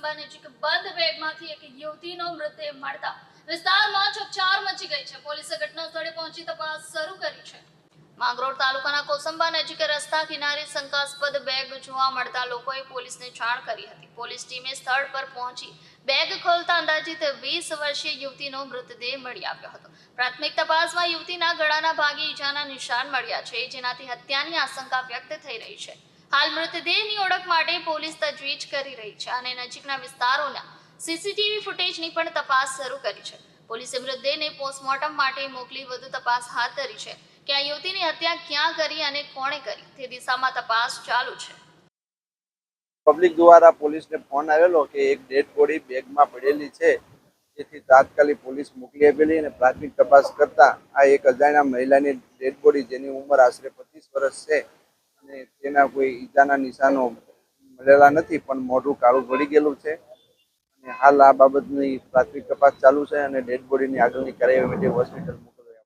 નજીક બંધ બેગમાંથી એક યુવતીનો મૃતદેહ મળતા વિસ્તારમાં ચકચાર મચી ગઈ છે. પોલીસે ઘટના સ્થળે પહોંચી તપાસ શરૂ કરી છે. માંગરોળ તાલુકાના કોસંબા નજીક રસ્તા કિનારે શંકાસ્પદ બેગ જોવા મળતા લોકોએ પોલીસને જાણ કરી હતી. પોલીસ ટીમે સ્થળ પર પહોંચી બેગ ખોલતા અંદાજિત વીસ વર્ષીય યુવતીનો મૃતદેહ મળી આવ્યો હતો. પ્રાથમિક તપાસમાં યુવતીના ગળાના ભાગે ઈજાના નિશાન મળ્યા છે, જેનાથી હત્યાની આશંકા વ્યક્ત થઈ રહી છે. હાલ મૃતદેહની ઓળખ માટે પોલીસ તજવીજ કરી રહી છે અને નજીકના વિસ્તારોના સીસીટીવી ફૂટેજની પણ તપાસ શરૂ કરી છે. પોલીસે મૃતદેહને પોસ્ટમોર્ટમ માટે મોકલી વધુ તપાસ હાથ ધરી છે કે આ યુવતીની હત્યા ક્યાં કરી અને કોણે કરી તે દિશામાં તપાસ ચાલુ છે. પબ્લિક દ્વારા પોલીસને ફોન આવેલો કે એક ડેડ બોડી બેગમાં પડેલી છે. જેથી તાત્કાલિક પોલીસ મોકલી આપેલી અને પ્રાથમિક તપાસ કરતા આ એક અજાણ્યા મહિલાની ડેડ બોડી જેની ઉંમર આશરે પચીસ વર્ષ છે. અને તેના કોઈ ઈજાના નિશાનો મળેલા નથી, પણ મોઢું કાળું પડી ગયેલું છે. અને હાલ આ બાબતની પ્રાથમિક તપાસ ચાલુ છે અને ડેડ બોડીની આગળની કાર્યવાહી માટે હોસ્પિટલ